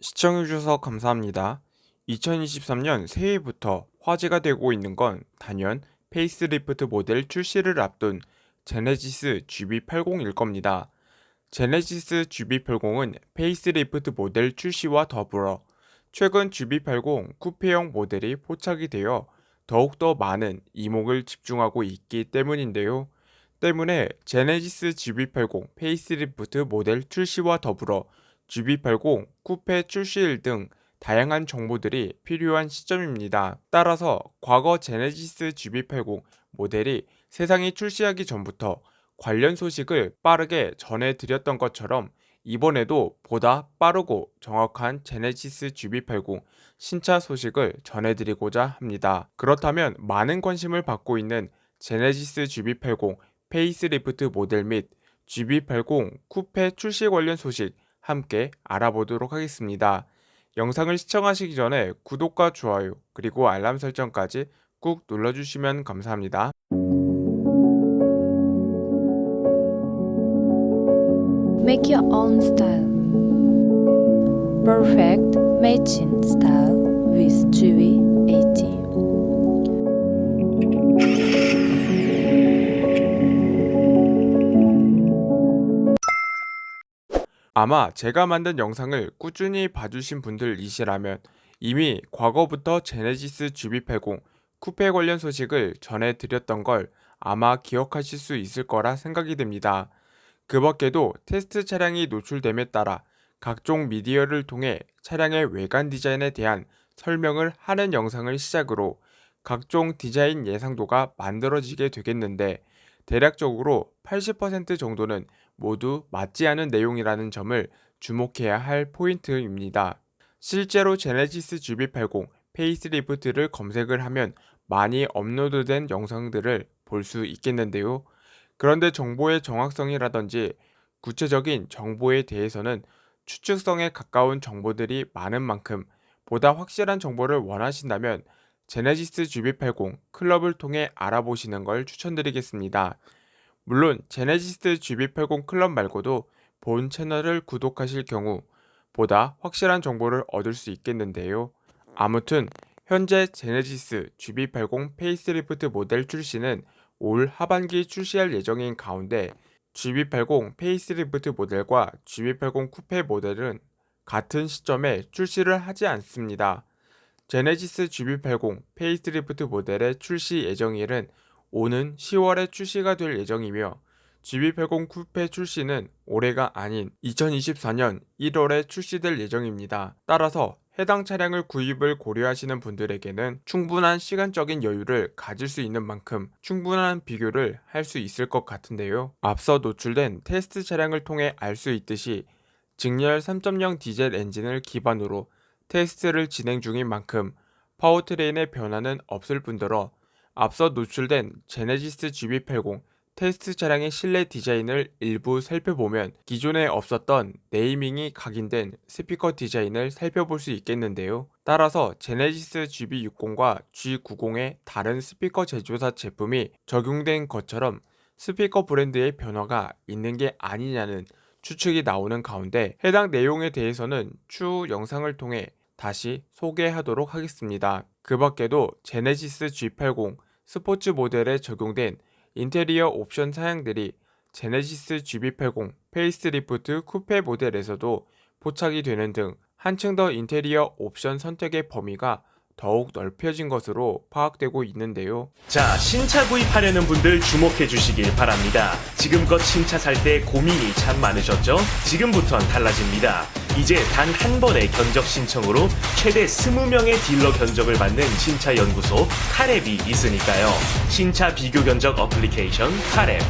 시청해주셔서 감사합니다. 2023년 새해부터 화제가 되고 있는 건 단연 페이스리프트 모델 출시를 앞둔 제네시스 GB80일 겁니다. 제네시스 GB80은 페이스리프트 모델 출시와 더불어 최근 GB80 쿠페형 모델이 포착이 되어 더욱더 많은 이목을 집중하고 있기 때문인데요. 때문에 제네시스 GB80 페이스리프트 모델 출시와 더불어 GB80 쿠페 출시일 등 다양한 정보들이 필요한 시점입니다. 따라서 과거 제네시스 GB80 모델이 세상에 출시하기 전부터 관련 소식을 빠르게 전해드렸던 것처럼 이번에도 보다 빠르고 정확한 제네시스 GB80 신차 소식을 전해드리고자 합니다. 그렇다면 많은 관심을 받고 있는 제네시스 GB80 페이스리프트 모델 및 GB80 쿠페 출시 관련 소식 함께 알아보도록 하겠습니다. 영상을 시청하시기 전에 구독과 좋아요 그리고 알람 설정까지 꾹 눌러주시면 감사합니다. Make your own style. Perfect matching style with GV80. 아마 제가 만든 영상을 꾸준히 봐주신 분들이시라면 이미 과거부터 제네시스 GB80 쿠페 관련 소식을 전해드렸던 걸 아마 기억하실 수 있을 거라 생각이 됩니다. 그 밖에도 테스트 차량이 노출됨에 따라 각종 미디어를 통해 차량의 외관 디자인에 대한 설명을 하는 영상을 시작으로 각종 디자인 예상도가 만들어지게 되겠는데 대략적으로 80% 정도는 모두 맞지 않은 내용이라는 점을 주목해야 할 포인트입니다. 실제로 제네시스 GB80 페이스리프트를 검색을 하면 많이 업로드된 영상들을 볼 수 있겠는데요. 그런데 정보의 정확성이라든지 구체적인 정보에 대해서는 추측성에 가까운 정보들이 많은 만큼 보다 확실한 정보를 원하신다면 제네시스 GB80 클럽을 통해 알아보시는 걸 추천드리겠습니다. 물론 제네시스 GB80 클럽 말고도 본 채널을 구독하실 경우 보다 확실한 정보를 얻을 수 있겠는데요. 아무튼 현재 제네시스 GB80 페이스리프트 모델 출시는 올 하반기 출시할 예정인 가운데 GB80 페이스리프트 모델과 GB80 쿠페 모델은 같은 시점에 출시를 하지 않습니다. 제네시스 GB80 페이스리프트 모델의 출시 예정일은 오는 10월에 출시가 될 예정이며 GB80 쿠페 출시는 올해가 아닌 2024년 1월에 출시될 예정입니다. 따라서 해당 차량을 구입을 고려하시는 분들에게는 충분한 시간적인 여유를 가질 수 있는 만큼 충분한 비교를 할 수 있을 것 같은데요. 앞서 노출된 테스트 차량을 통해 알 수 있듯이 직렬 3.0 디젤 엔진을 기반으로 테스트를 진행 중인 만큼 파워트레인의 변화는 없을 뿐더러 앞서 노출된 제네시스 GB80 테스트 차량의 실내 디자인을 일부 살펴보면 기존에 없었던 네이밍이 각인된 스피커 디자인을 살펴볼 수 있겠는데요. 따라서 제네시스 GB60과 G90의 다른 스피커 제조사 제품이 적용된 것처럼 스피커 브랜드의 변화가 있는 게 아니냐는 추측이 나오는 가운데 해당 내용에 대해서는 추후 영상을 통해 다시 소개하도록 하겠습니다. 그 밖에도 제네시스 G80 스포츠 모델에 적용된 인테리어 옵션 사양들이 제네시스 GB80 페이스리프트 쿠페 모델에서도 포착이 되는 등 한층 더 인테리어 옵션 선택의 범위가 더욱 넓혀진 것으로 파악되고 있는데요. 자, 신차 구입하려는 분들 주목해 주시길 바랍니다. 지금껏 신차 살 때 고민이 참 많으셨죠? 지금부턴 달라집니다. 이제 단 한 번의 견적 신청으로 최대 20명의 딜러 견적을 받는 신차 연구소 카랩이 있으니까요. 신차 비교 견적 어플리케이션 카랩.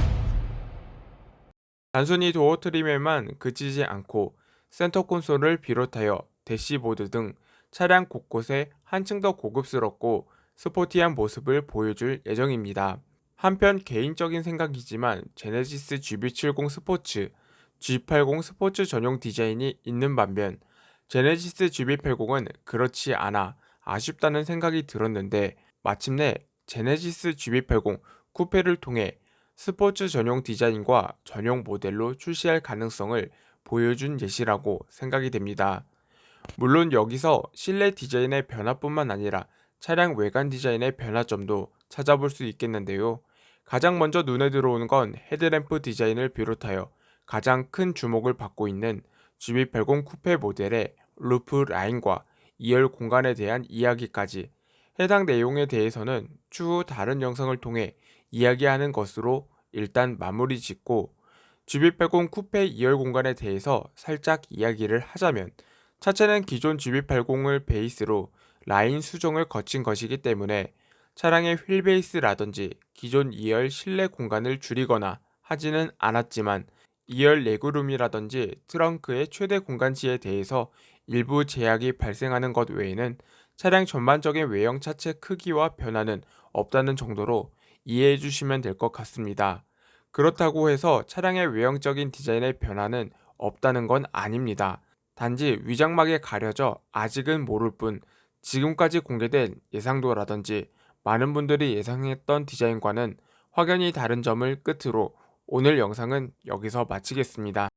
단순히 도어 트림에만 그치지 않고 센터 콘솔을 비롯하여 대시보드 등 차량 곳곳에 한층 더 고급스럽고 스포티한 모습을 보여줄 예정입니다. 한편 개인적인 생각이지만 제네시스 GB70 스포츠, G80 스포츠 전용 디자인이 있는 반면 제네시스 GB80은 그렇지 않아 아쉽다는 생각이 들었는데 마침내 제네시스 GB80 쿠페를 통해 스포츠 전용 디자인과 전용 모델로 출시할 가능성을 보여준 예시라고 생각이 됩니다. 물론 여기서 실내 디자인의 변화뿐만 아니라 차량 외관 디자인의 변화점도 찾아볼 수 있겠는데요. 가장 먼저 눈에 들어오는 건 헤드램프 디자인을 비롯하여 가장 큰 주목을 받고 있는 GB80 쿠페 모델의 루프 라인과 2열 공간에 대한 이야기까지 해당 내용에 대해서는 추후 다른 영상을 통해 이야기하는 것으로 일단 마무리 짓고 GB80 쿠페 2열 공간에 대해서 살짝 이야기를 하자면 차체는 기존 GB80을 베이스로 라인 수정을 거친 것이기 때문에 차량의 휠베이스라든지 기존 2열 실내 공간을 줄이거나 하지는 않았지만 2열 레그룸이라든지 트렁크의 최대 공간치에 대해서 일부 제약이 발생하는 것 외에는 차량 전반적인 외형 차체 크기와 변화는 없다는 정도로 이해해 주시면 될 것 같습니다. 그렇다고 해서 차량의 외형적인 디자인의 변화는 없다는 건 아닙니다. 단지 위장막에 가려져 아직은 모를 뿐 지금까지 공개된 예상도라든지 많은 분들이 예상했던 디자인과는 확연히 다른 점을 끝으로 오늘 영상은 여기서 마치겠습니다.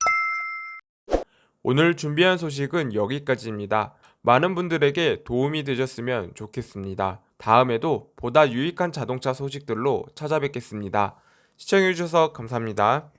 오늘 준비한 소식은 여기까지입니다. 많은 분들에게 도움이 되셨으면 좋겠습니다. 다음에도 보다 유익한 자동차 소식들로 찾아뵙겠습니다. 시청해주셔서 감사합니다.